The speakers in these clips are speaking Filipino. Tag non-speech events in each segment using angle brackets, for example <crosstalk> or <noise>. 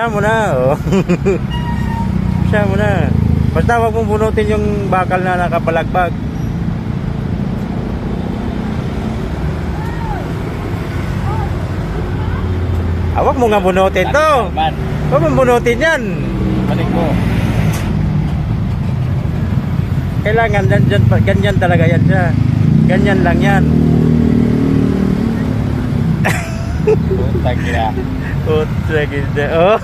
Siya mo na, oh. <laughs> Siya mo na. Basta wag mong bunutin yung bakal na nakapalagbag. Ah, wag mo nga bunutin to. Wag mong bunutin yan. balik mo. Kailangan ganyan, ganyan talaga yan siya. Ganyan lang yan. Putang ina. Putra ganda. Oh.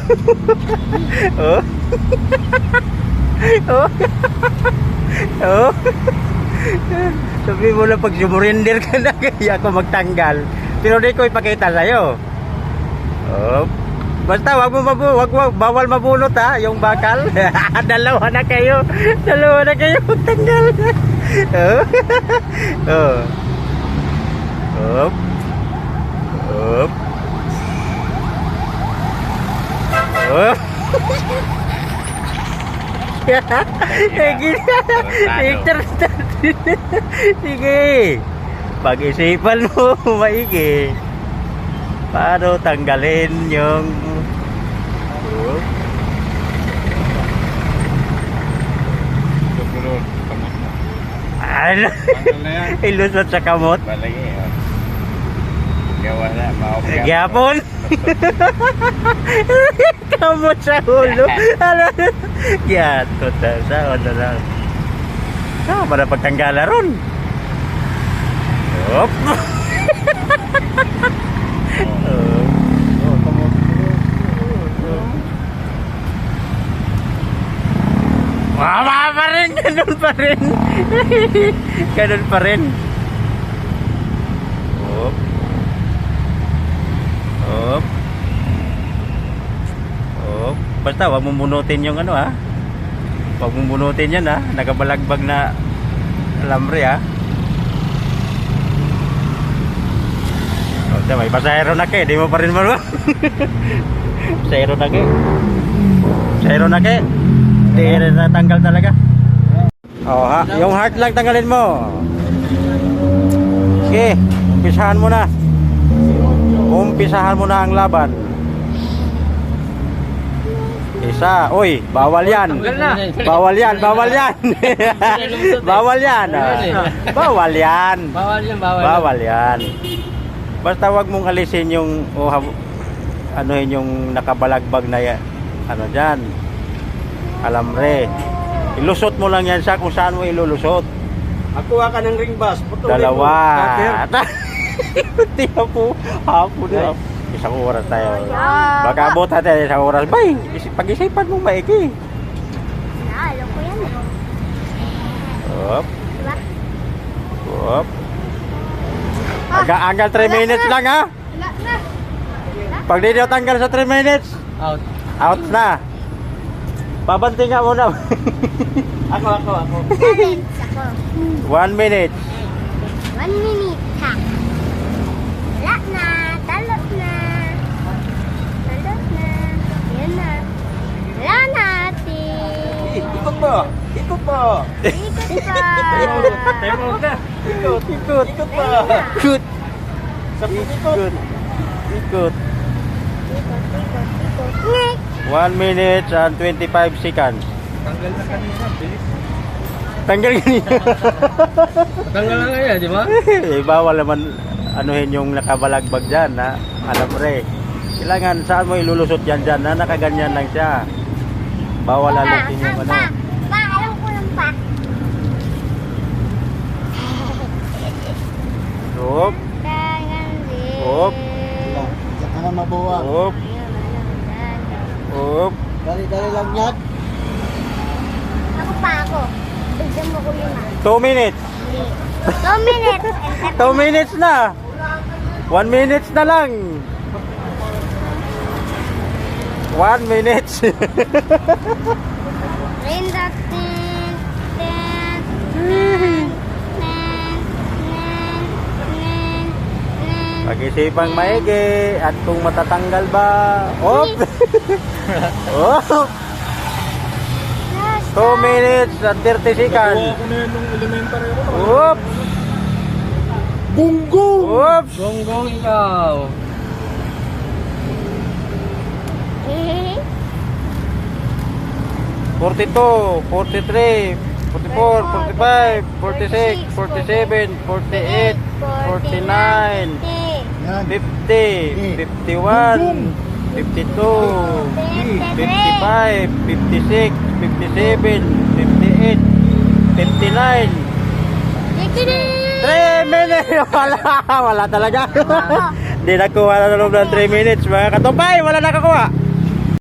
<laughs> oh. <laughs> oh. oh. Sabi mo na pag sumurinder ka na <laughs> kaya ako magtanggal. Pero di ko ipakita sa'yo. Oh. Basta wag mo mabu wag, wag bawal mabunot ha yung bakal. Dalawa na kayo. Dalawa na kayo magtanggal. oh. oh. Op. Op. Oh. <laughs> Sige. Victor, Sige. Pag-isipan mo <laughs> maigi. Paano tanggalin yung mo. ano? Tanggal na yan. <laughs> Ilusot sa kamot. Balagi. oh. Gawa na. Maopya. Gyapon. kamot sa ulo. Ano? Gyato ta sa ano lang. Ah, para pagtanggala ron. Op. Oh. Oh. Mama pa rin, ganun pa rin. ganun pa rin. Op. Op. Op. Basta wag mong bunutin yung ano ha. Wag mong bunutin yan ha. Nagabalagbag na alambre ha. O, diba, may pasahero na ke. Di mo pa rin marunong. <laughs> pasahero na ke. Pasahero na ke. Hindi rin natanggal talaga. Oh, ha, yung heart lang tanggalin mo. Sige, umpisahan mo na. Umpisahan mo na ang laban. Isa, uy, bawal yan. Bawal yan, bawal yan. bawal yan. ah. Bawal yan. Bawal yan, bawal. Bawal yan. Basta wag mong alisin yung o hab- ano yun yung nakabalagbag na yan. Ano diyan? Alamre. Ilusot mo lang yan siya kung saan mo ilulusot. Akuha ka ng ring bus. Putulin Dalawa. Mo. Hindi <laughs> po. Hapon na. Isang oras tayo. Baka abot natin isang oras. Bay, isi- pag-isipan mo maiki. Naalo ko yan eh. Hop. Diba? Hop. Hanggang, hanggang 3 minutes lang ha. Wala na. Pag di tanggal sa 3 minutes, Out. out na. Babanti nga muna. <laughs> Ako, ako, ako. 1 minute. One minute ha. Wala na. Talot na. Talot na. Yan na. Wala na ate. Ikot mo. Ikot. Ikot pa. Mo ka. Ikot, ikot. Ikot mo. Ikot. Sa ikot. Ikot. Ikot. Ikot, ikot, ikot. 1 minute and 25 seconds. Tanggal na kanina. Bilis. Tanggal ganyan. Tanggal na kaya, di ba? eh, bawal naman anuhin yung nakabalagbag dyan na alambre. Kailangan saan mo ilulusot yan dyan na nakaganyan lang siya. Bawal alasin yung ano. Pa, pa, alam ko lang pa. Hop. Hop. Diyan ka mabuwag. hop, hop. Dali-dali lang yan. Ako pa ako. Bigyan mo ko ah. 2 minutes. Two minutes. <laughs> 2 minutes na. 1 minutes na lang. 1 minute. <laughs> Pag-isipang maigi at kung matatanggal ba. Hop. Last <laughs> 2 minutes and 30 seconds. Ako na yun nung elementary ako. Whoop! Bunggo! Whoops! Gonggong ikaw. time. 42, 43, 44, 45, 46, 47, 48, 49, 50, 51, 52, 55, 56, 57, 58, 59. 3 minutes! <laughs> Wala, wala talaga. Hindi nakuha na loob ng 3 minutes. Mga katumpay, wala nakakuha.